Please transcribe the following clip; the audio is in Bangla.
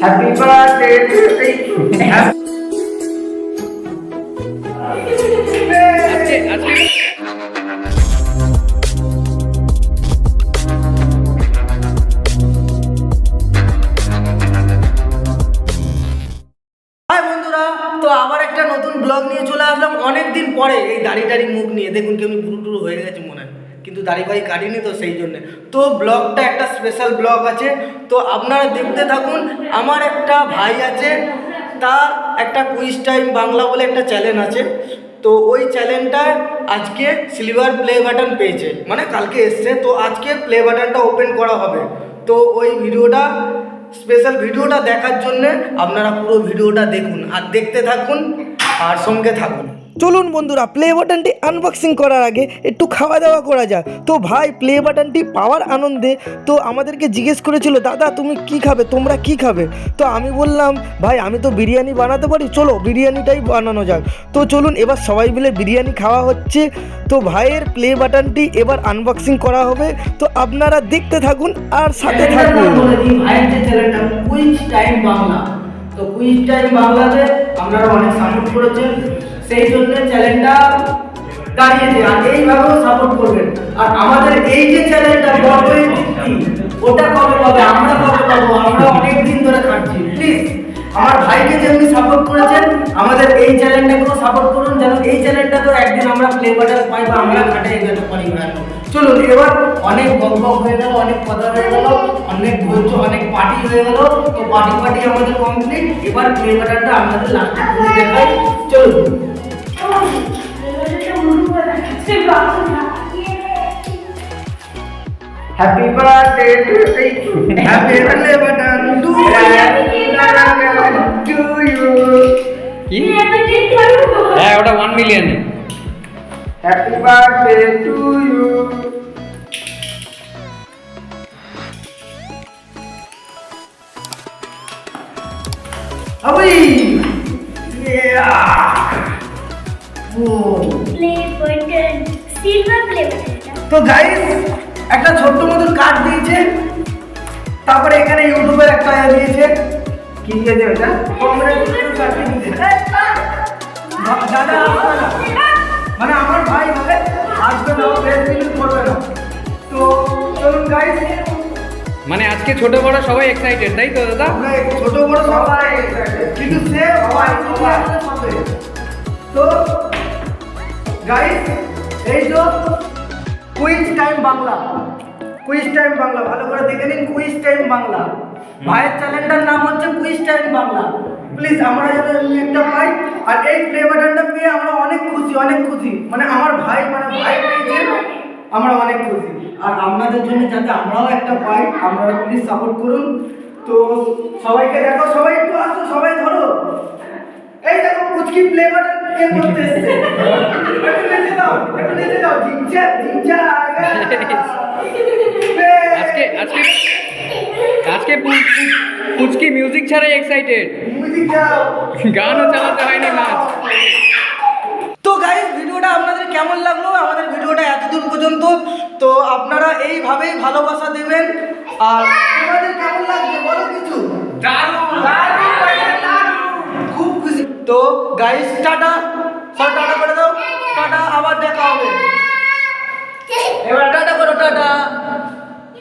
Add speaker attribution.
Speaker 1: টু
Speaker 2: আজকে আজকে
Speaker 1: বন্ধুরা, তো আবার একটা নতুন ব্লগ নিয়ে চলে আসলাম। অনেক দিন পরে এই দাড়ি দাড়ি মুখ নিয়ে। দেখুন কেমনি পুরু টুরু হয়ে গেছে মনে হয়। কিন্তু দাড়ি ভাই কাটিনি তো সেই জন্য। তো ব্লগটা একটা স্পেশাল ব্লগ আছে। তো আপনারা দেখতে থাকুন, আমার একটা ভাই আছে, তার একটা কুইজ টাইম বাংলা বলে একটা চ্যানেল আছে। তো ওই চ্যানেলটায় আজকে সিলভার প্লে বাটন পেয়েছে। মানে কালকে এসছে, তো আজকে প্লে বাটনটা ওপেন করা হবে। তো ওই ভিডিওটা স্পেশাল ভিডিওটা দেখার জন্যে আপনারা পুরো ভিডিওটা দেখুন। আর দেখতে থাকুন আর সঙ্গে থাকুন চলুন বন্ধুরা প্লে বাটনটি আনবক্সিং করার আগে একটু খাওয়া দাওয়া করা যাক। তো ভাই প্লে বাটনটি পাওয়ার আনন্দে তো আমাদেরকে জিজ্ঞেস করেছিল দাদা তুমি কি খাবে? তোমরা কি খাবে? তো আমি বললাম ভাই আমি তো বিরিয়ানি বানাতে পারি। চলো বিরিয়ানিটাই বানানো যাক। তো চলুন এবার সবাই মিলে বিরিয়ানি খাওয়া হচ্ছে। তো ভাইয়ের প্লে বাটনটি এবার আনবক্সিং করা হবে। তো আপনারা দেখতে থাকুন আর সাথে থাকুন। ভাইয়ের কুইজ টাইম বাংলা তো কুইজ টাইম বাংলাতে আপনারা অনেক সাপোর্ট করেছেন। সেই জন্য চ্যানেলটা দাঁড়িয়েছে আর এইভাবেও সাপোর্ট করবেন। আর আমাদের এই যে চ্যানেলটা বড়ই ওটা কবে পাবে আমরা কবে পাবো, আমরা অনেক দিন ধরে খাটছি। প্লিজ আমার ভাইকে যেমনি সাপোর্ট করেছেন, আমাদের এই চ্যানেলটাকেও সাপোর্ট করুন, যেন এই চ্যানেলটা তো একদিন আমরা প্লে পাই বা আমরা খাটাই যেতে পারি চলুন, এবার অনেক বক বক হয়ে গেল, অনেক কথা হয়ে গেল। অনেক ধৈর্য অনেক পার্টি হয়ে গেল তো পার্টি পার্টি আমাদের কমপ্লিট এবার প্লে বাটনটা আমাদের লাস্টে খুলে দেখাই। চলুন। Happy birthday to happy birthday button to to you
Speaker 2: কি হ্যাঁ ওটা one million
Speaker 1: happy birthday to you আবি
Speaker 3: প্লে বাটন সিলভার প্লে বাটনটা
Speaker 1: তো গাইস একটা ছোট্ট মতন কার্ড দিয়েছে। তারপরে এখানে ইউটিউবের একটা ইয়ে দিয়েছে। কি দিয়েছে ওটা। দাদা আসবে না। মানে আমার ভাই হবে আসবে না করবে না। তো চলুন গাইস
Speaker 2: মানে আজকে ছোট বড় সবাই এক্সাইটেড তাই তো, দাদা?
Speaker 1: ছোট বড় সবাই কিন্তু সে সবাই তো গাইস এই তো quiz time Bangla. Quiz time Bangla, ভালো করে দেখে নিন কুইজ টাইম বাংলা। ভাইয়ের চ্যানেলটার নাম হচ্ছে কুইজ টাইম বাংলা। প্লিজ আমরা যেন একটা পাই, আর এই প্লে বাটনটা পেয়ে আমরা অনেক খুশি অনেক খুশি। মানে আমার ভাই মানে ভাই পেয়েছে, আমরা অনেক খুশি। আর আপনাদের জন্য যাতে আমরাও একটা পাই আপনারা প্লিজ সাপোর্ট করুন। তো সবাইকে দেখো সবাই একটু আসো সবাই ধরো। এই দেখো পুচকি বাটন কে করতে এসেছে। একটু নিচে দাও একটু নিচে দাও। জিংচা জিংচা
Speaker 2: আজকে আজকে আজকে পুচকি মিউজিক ছাড়াই এক্সাইটেড
Speaker 1: মিউজিক দাও
Speaker 2: গানও চালাতে হয়নি নাচ
Speaker 1: এইভাবেই ভালোবাসা দেবেন। আর তোমাদের কেমন লাগছে বলো কিছু? খুব খুশি। তো গাইস টাটা। সব টাটা করে দাও। টাটা আবার দেখা হবে। এবার টাটা করো টাটা।